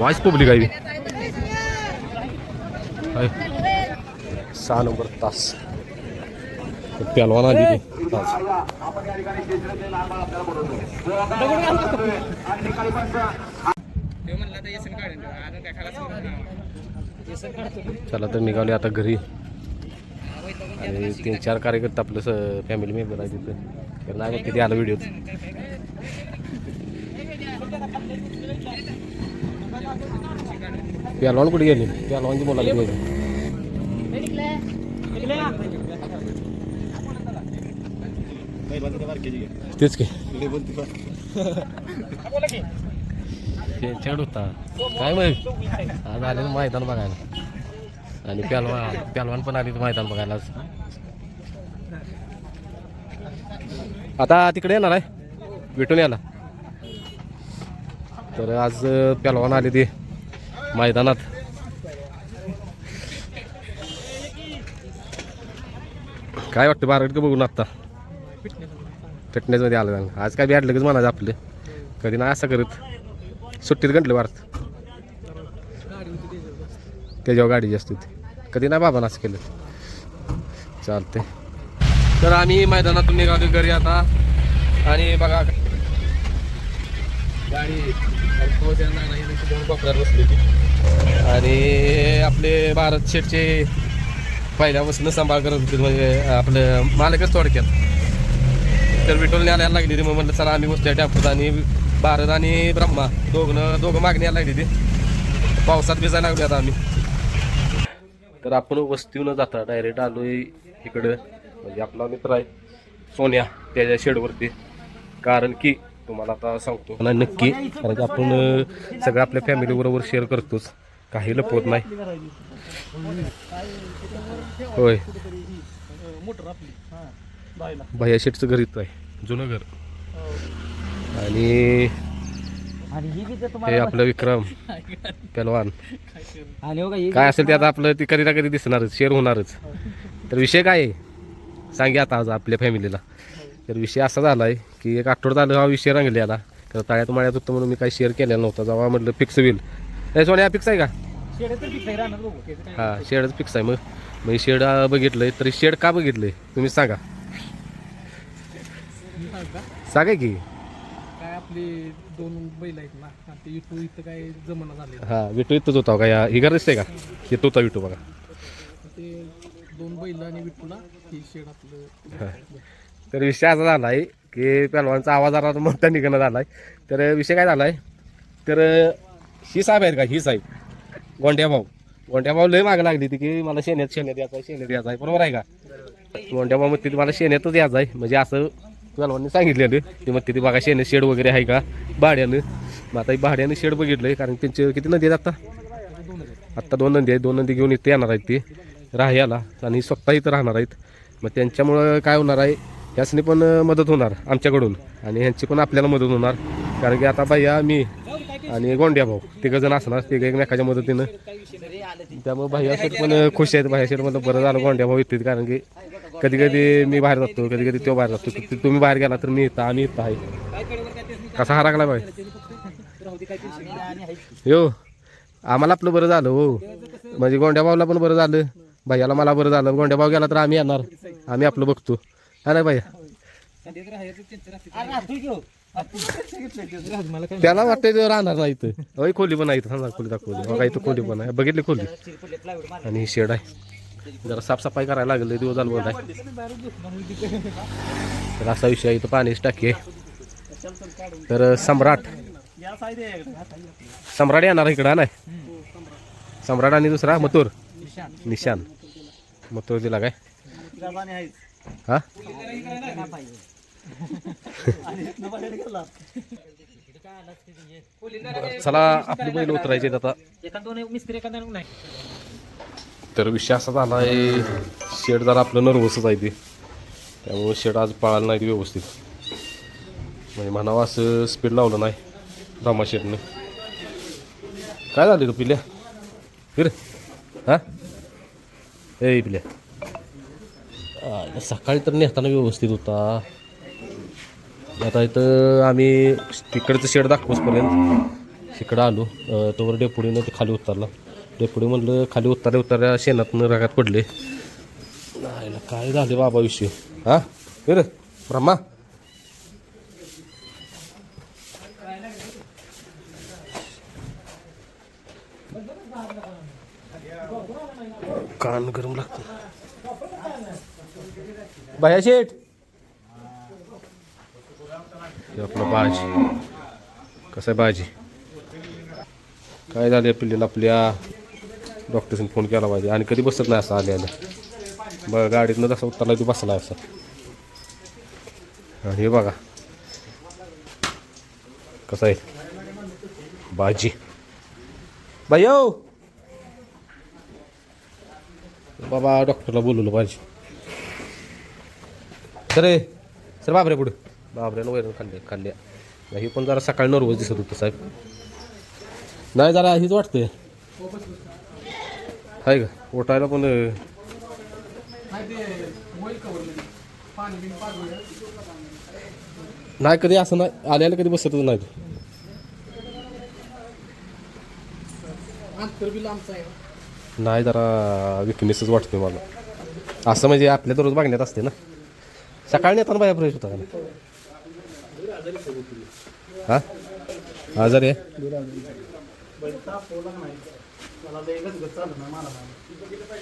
Vice public आहे. सहा number तास. प्यालवान आली चला तर निघाले आता घरी. आणि तीन चार कार्यकर्ते आपलं फॅमिली मेंबर आहे तिथं. नाही किती आलं व्हिडिओ प्यालवान कुठे गेली? प्यालवानची बोलायला गेली. तेच की. त्यांच्याकडे होता. काय माहीत? आज आले ना मैदान बघायला. आणि प्यालवान प्यालवान पण आली मैदान बघायला. आता तिकडे येणार आहे. भेटून याला तर आज प्यालवान आले ते. मैदानात. काय वाटतं बाराट का बघून आत्ता? फिटनेसमध्ये आलं चांगलं. आज काय बॅट लगेच म्हणायचं आपलं. कधी नाही असं करत. सुट्टीत गंटलं भारत. त्याच्यावर गाडी जास्त होती. कधी नाही बाबा असं केलं. चालते तर आम्ही मैदानातून निघालो घरी आता. आणि बघा गाडी दोन कोपऱ्यात बसली होती. आणि आपले भारत शेटचे पहिल्यापासून सांभाळ करत होते म्हणजे आपलं मालकच थोडक्यात. तर विठोल न्यायला लागली होती मग म्हटलं चला आम्ही बसल्या टॅपत आणि भारत आणि ब्रह्मा दोघं दोघं मागणी यायला लागली होती. पावसात भिजायला लागलो आता आम्ही. तर आपण वस्तीहून न जाता डायरेक्ट आलो इकडं. म्हणजे आपला मित्र आहे सोन्या त्याच्या शेडवरती कारण की तुम्हाला आता सांगतो. ना नक्की. कारण की आपण सगळं आपल्या फॅमिली बरोबर शेअर करतोच. काही लपवत नाही. होय. भैया शेटचं घर इथं आहे. जुनं घर. आणि हे आपलं विक्रम पहलवान. काय असेल ते आता आपलं ती कधी ना कधी दिसणारच शेअर होणारच. तर विषय काय आहे? सांगे आता आज आपल्या फॅमिलीला तर विषय असा झाला आहे की एक आठवडा झालं हा विषय रंगलेला तर तळ्यात माळ्यात होतं म्हणून मी काही शेअर केलेला नव्हता. जेव्हा म्हटलं फिक्स होईल. ए सोन्या फिक्स आहे का? हां शेडच फिक्स आहे मग. मग शेड बघितलंय. तरी शेड का बघितलंय? तुम्ही सांगा. सांगा की. काय आपले दोन बैल आहेत ना हा, ते इथू इथं काय जमना झाले हां विटू इथंच होता का? या ही घर दिसते का? येत होता विटू बघा. ते दोन बैल आणि ही शेड आपलं तर विषय असा झाला आहे की पहलवानचा आवाज आला मोठा निघणं झाला आहे तर विषय काय झाला आहे तर ही साहेब आहेत का? ही साहेब. गोंड्या भाऊ. गोंड्या भाऊ लय माग लागली ती की मला शेण्यात शेण्यात यायचं आहे शेण्यात यायचं आहे बरोबर आहे का? गोंड्या भाऊ म्हणते मला शेण्यातच यायचं आहे म्हणजे असं पहलवानने सांगितलेलं. ती मग तिथे बघा शेण्यात शेड वगैरे आहे का? भाड्यानं. मग आता भाड्यानं शेड बघितलं आहे कारण त्यांचे किती नदी आहेत आता? आत्ता दोन नंदी आहेत. दोन नंदी घेऊन इथे येणार आहेत ते. राहायला. आणि स्वतः इथं राहणार आहेत. मग त्यांच्यामुळं काय होणार आहे? यासनी पण मदत होणार आमच्याकडून. आणि ह्यांची पण आपल्याला मदत होणार. कारण की आता भैया मी आणि गोंड्या भाऊ तिघं जण असणार तिघं एकमेकाच्या मदतीनं. त्यामुळे भैया शेठ पण खुश आहेत. भैया शेठ म्हणलं बरं झालं गोंड्या भाऊ येतील कारण की कधी कधी मी बाहेर जातो कधी कधी तो बाहेर जातो. तुम्ही बाहेर गेला तर मी येता आम्ही येता आहे. कसा हा लागला बाई? यो आम्हाला आपलं बरं झालं हो. म्हणजे गोंड्या भाऊला पण बरं झालं. भैयाला मला बरं झालं. गोंड्या भाऊ गेला तर आम्ही येणार. आम्ही आपलं बघतो. हा भाई त्याला वाटतं ते राहणार नाही इथं. होय खोली पण आहे इथं. सांगा खोली दाखवली बघा इथं खोली पण आहे. बघितली खोली? आणि ही शेड आहे. जरा साफसफाई करायला लागले दिवस झालं बोल आहे. तर असा विषय इथं पाणीच टाकी आहे. तर सम्राट. सम्राट येणार इकडं नाही? सम्राट आणि दुसरा मथुर. निशान. मथुर दिला काय? हा? चला आपली बैल उतरायचे आता. तर विषय असा झाला आहे शेड जरा आपलं नर्वसच आहे ते. त्यामुळे शेड आज पाळायला नाही ते व्यवस्थित. म्हणजे म्हणावं असं स्पीड लावलं नाही रामा शेडनं. काय झालं रे पिल्या? फिर हा? ए पिल्या. सकाळी तर नेताना व्यवस्थित होता. आता इथं आम्ही तिकडचं शेड दाखवसपर्यंत तिकडं आलो. तोवर डेपुडीनं ते खाली उतरला. डेपुडी म्हणलं खाली उतरल्या उतरल्या शेणातनं रागात पडले. नाही काय झाले बाबा विषय? हा? बरं ब्रह्मा. कान गरम लागतं बाया शेठ। आपलं बाजी। कसं आहे बाजी? काय झाले पिल्लीला? आपल्या डॉक्टरने फोन केला पाहिजे. आणि कधी बसत नाही असं आले आले बघा गाडीतनं जसा उतरला तो बसला असा. आणि हे बघा. कसं आहे? बाजी. बाई हो बाबा डॉक्टरला बोलवलं पाहिजे. सर सर बाबऱ्या पुढं. बाबऱ्यानं वैरण खाल्ले खाल्ल्या नाही पण जरा सकाळी नर्वस दिसत होतं साहेब. नाही जरा हेच वाटतंय. आहे का? उठायला पण नाही कधी असं नाही आल्याला कधी बसतच नाही नाही जरा विकनेसच वाटतोय मला. असं म्हणजे आपल्या दररोज बघण्यात असते ना. सकाळी येताना बाया फ्रेश होता का? नाही? हा? आजारी आहे?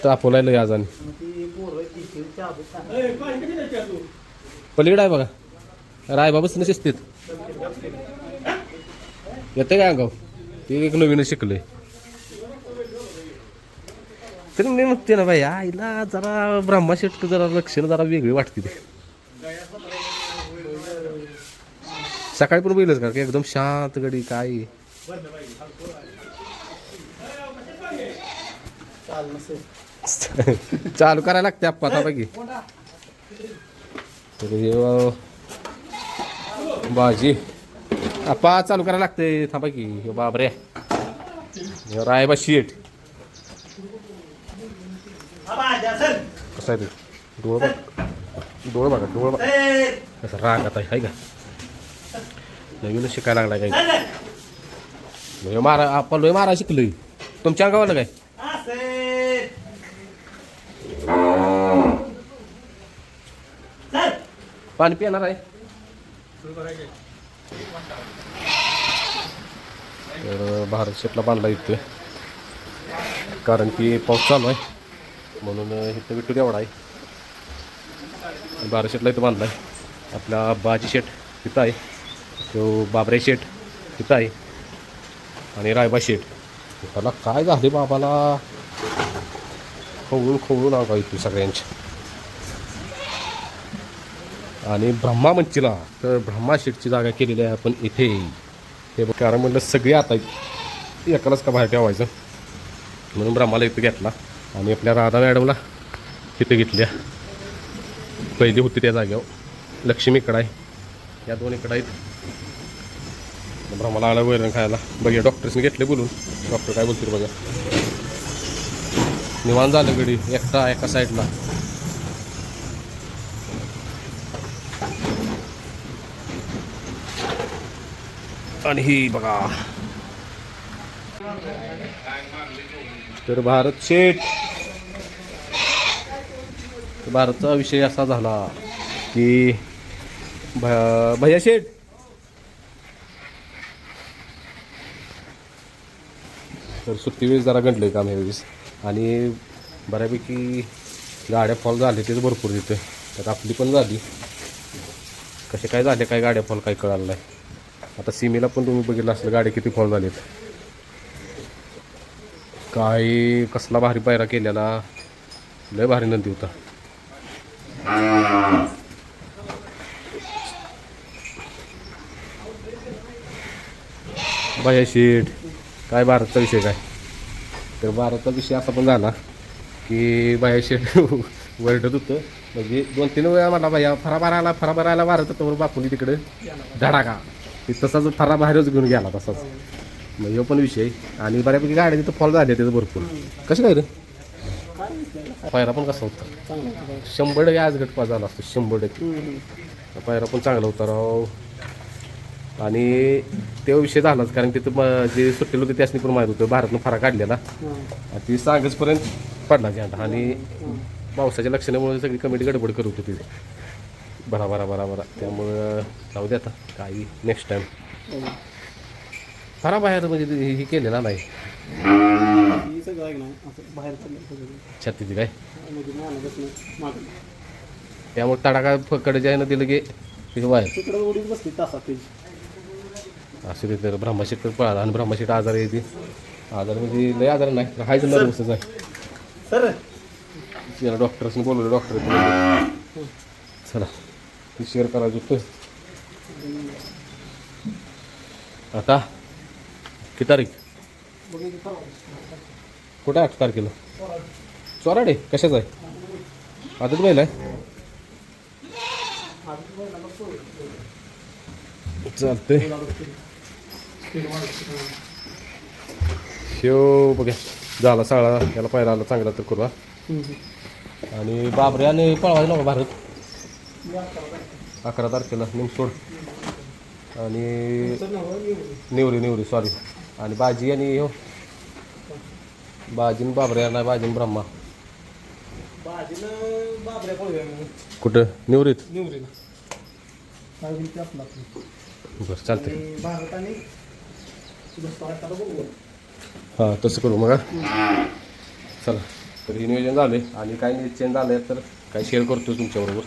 तापवलाय लय आजाने पलीकडे आहे बघा. रायबाबच शिस्तीत. येते काय अंगाव ते एक नवीन शिकलंय. तरी मी म्हणते ना बाई आईला जरा ब्रह्माशेट जरा लक्षणं जरा वेगळी वाटते ते. सकाळी पण बघितलंच का एकदम शांत गडी काय? चालू करायला लागते हे अं, भाजी आप्पा चालू करायला लागते. थांबा की. हे बाबरे. हे रायबा शेट कसं आहे ते? डोळं बघ. डोळं बघा डोळं बघा. कसं राग आता आहे का? नवीनच शिकायला लागला काय? लय मारा आपण लय मारा शिकलोय. तुमच्या अंगावर काय? पाणी पिणार आहे? तर भारत शेटला बांधला इथे. कारण की पाऊस चालू आहे. म्हणून इथं विठू एवढा आहे. भारत शेटला इथं बांधला आहे आपला बाजी शेट तिथं आहे. तो बाबरे शेठ तिथं आहे. आणि रायबा शेठ. त्याला काय झाले बाबाला? खवळून खवळून आगा इथे सगळ्यांची. आणि ब्रह्मा मंचीला तर ब्रह्मा शेठची जागा केलेली आहे आपण इथे. हे बघ कारण म्हणलं सगळे आता एकालाच का बाहेर ठेवायचं? म्हणून ब्रह्माला इथं घेतला. आणि आपल्या राधा मॅडमला तिथे घेतल्या. पहिली होती त्या जागेवर. लक्ष्मी इकडं आहे. या दोन इकडं आहेत. ब्रह्माला आला वैरण खायला. बघा डॉक्टर्सने घेतले बोलून. डॉक्टर काय बोलतील बघा. निवांत झालं गडी. एकटा एका साईडला आणि ही बघा. तर भारत शेठ. भारतचा विषय असा झाला की भैया शेठ. तर सुट्टी वेळेस जरा गंडलं काम ह्यावेळेस आणि बऱ्यापैकी गाड्या फॉल झाले तेच भरपूर तिथे. तर आपली पण झाली. कसे काय झाले काय गाड्या फॉल काय कळालं नाही. आता सीमेला पण तुम्ही बघितलं असलं गाड्या किती फॉल झालेत. काय कसला भारी पायरा केलेला. लय भारी नंदी होता. बाया शेठ. काय भारतचा विषय काय? तर भारतचा विषय असा पण झाला की बाया वरडत होतं. म्हणजे दोन तीन वेळा मला बाया फरा आला फरा आला भारत होतं बापूनी तिकडे धडाका. ते तसाच फरा बाहेरच घेऊन गेला तसाच. मग ह्यो पण विषय. आणि बऱ्यापैकी गाड्या तिथं फॉल झाले त्याचं भरपूर. कसे काय रे? पायरा पण कसा होता? शंभर टक्के आज गट झाला असतो शंभर टक्के. पायरा पण चांगला होता राव. आणि तो विषय झालाच कारण तिथं म- जे सुट्टेलं होते त्यासनी पण माहीत होतं भारतनं फरा काढलेला. आणि ती सांगचपर्यंत पडला झेंडा आणि पावसाच्या लक्षणामुळे सगळी कमिटी गडबड करत होती बरा बरा बरा बरा. त्यामुळं जाऊ दे आता काही नेक्स्ट टाइम फरा बाहेर म्हणजे हे केलेला नाही. ही सगळं आहे ना असं बाहेर चाललं सगळं छातीची काय? म्हणजे मानापासून मागं. त्यामुळे तडाखा फकडे आहे ना दिलं की तिथे बाहेर तिकडं बसली तासात त्याची असं ते तर ब्रह्मशीट पळाला आणि ब्रह्मशीट आजार येते आजार म्हणजे लय आजार नाही हायचं नर्वसच आहे. सर. याला डॉक्टर्सनी बोलवलं डॉक्टर चला ती शेअर करायचं होतं. आता किती तारीख? कुठं आठ तारखेला? चोराडे कशाच आहे? आताच बैल आहे? चालतंय शेव बघा झाला साळा त्याला पायला आला चांगला तर करू. आणि बाबरे आणि पळवायला नको भारत. अकरा तारखेला. निमसोड आणि निवरी निवरी सॉरी आणि बाजी आणि हो बाजीन बाबरे नाही बाजीन ब्रह्मा. भाजीनं बाबऱ्या पळव्या कुठं निवरीत निवरीला बरं भारत आणि बघू हां तसं करू मग. चला तर हे नियोजन झालं आणि काही चेंज झालं तर काही शेअर करतो तुमच्याबरोबर